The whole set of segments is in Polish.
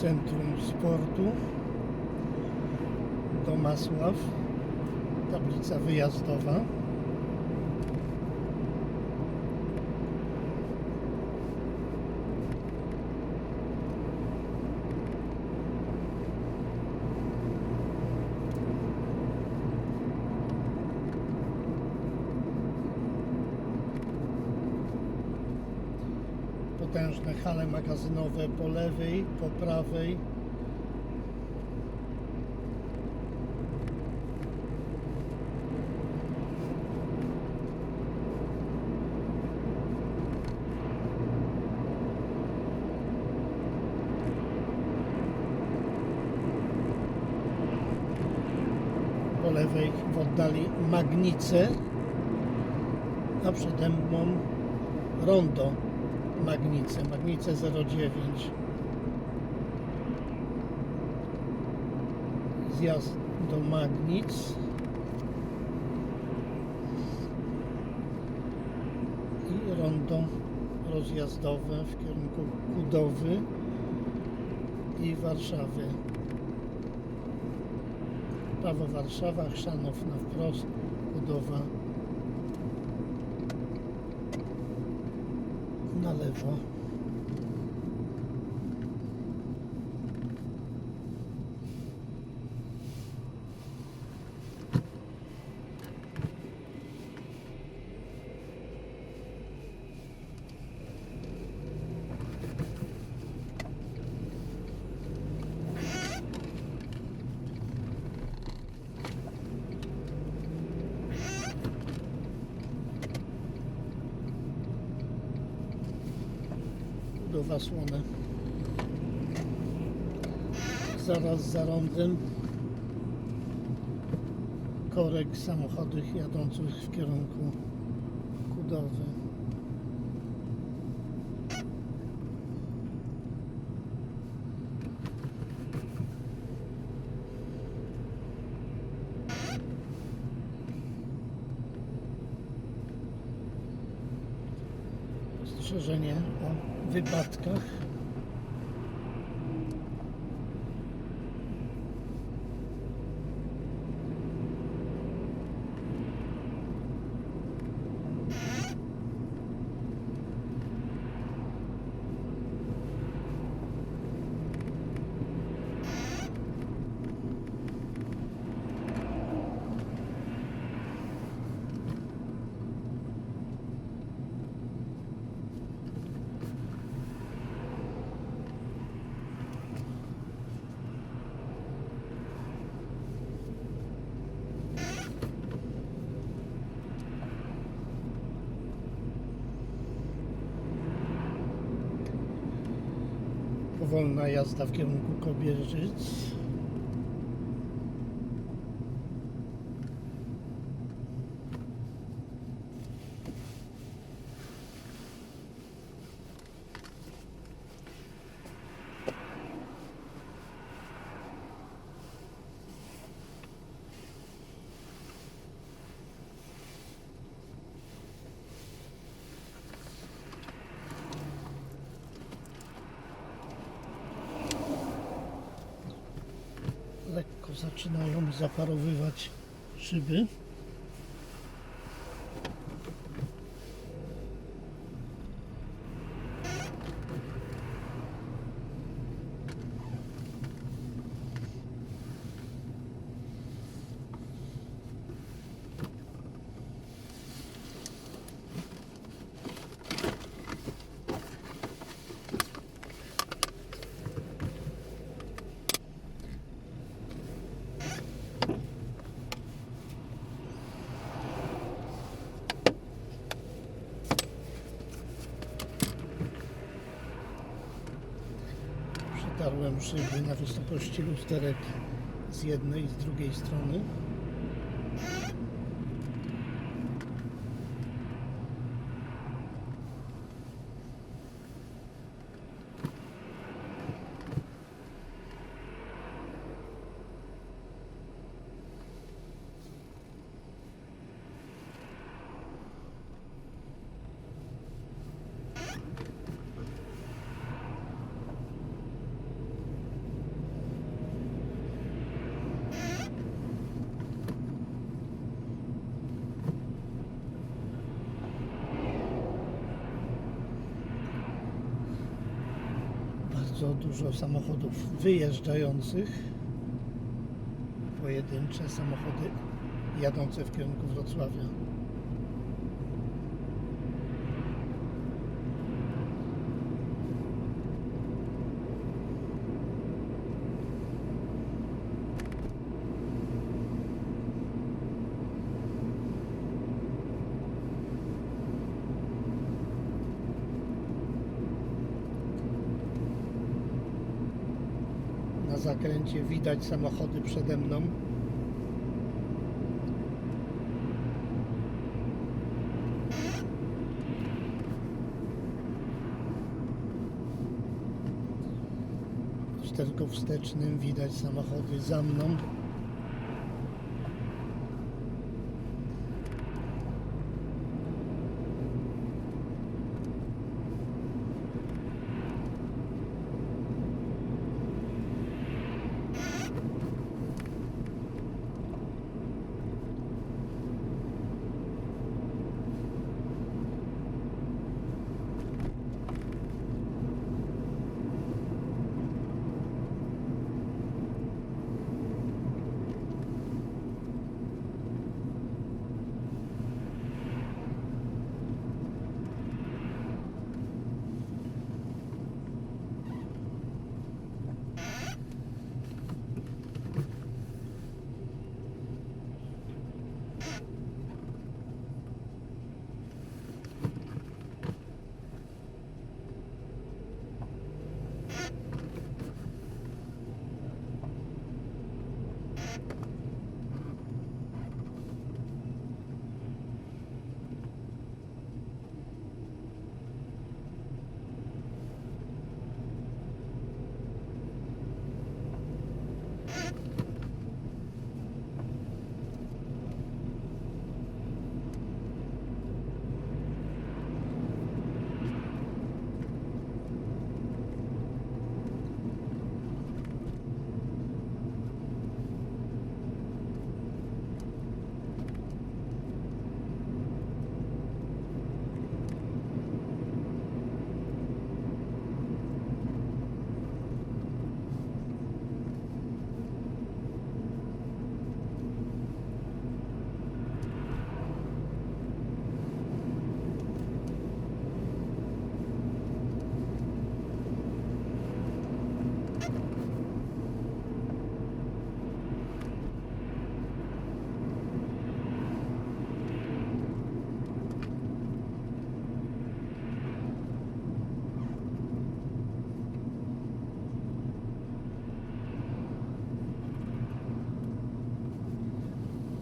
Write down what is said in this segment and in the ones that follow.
Centrum Sportu Domasław tablica wyjazdowa hale magazynowe po lewej, po prawej. Po lewej w oddali Magnice, a przede mną rondo Magnice, Magnice 09. Zjazd do Magnic. I rondo rozjazdowe w kierunku Kudowy i Warszawy. Prawo Warszawa, Chrzanów na wprost, Kudowa na lewo. Słone. Zaraz za rondem korek samochodów jadących w kierunku Kudowy. Ostrzeżenie o wypadkach. Powolna jazda w kierunku Kobierzyc. Zaczynają zaparowywać szyby. Przetarłem szyby na wysokości lusterek z jednej i z drugiej strony. Dużo samochodów wyjeżdżających, pojedyncze samochody jadące w kierunku Wrocławia. Na zakręcie widać samochody przede mną. W wstecznym widać samochody za mną.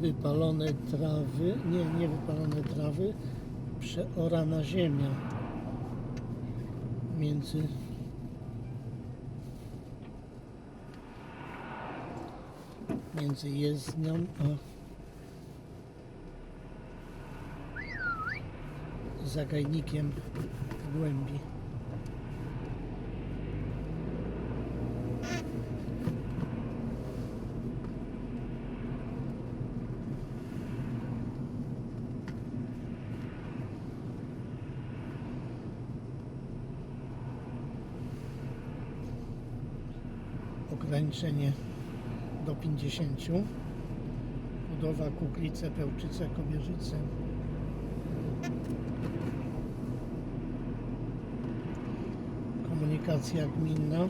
Wypalone trawy, nie, nie wypalone trawy, przeorana ziemia między między jezdnią a zagajnikiem w głębi. Ograniczenie do 50. Budowa Kuklice, Pełczyce, Kobierzyce. Komunikacja gminna.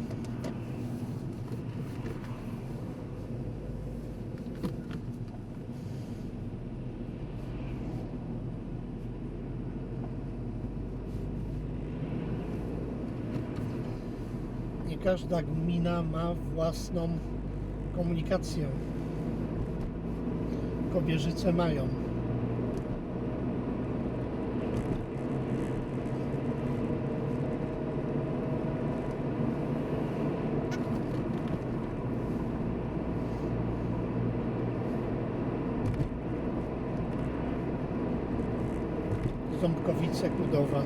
Każda gmina ma własną komunikację. Kobierzyce mają. Ząbkowice, Kudowa.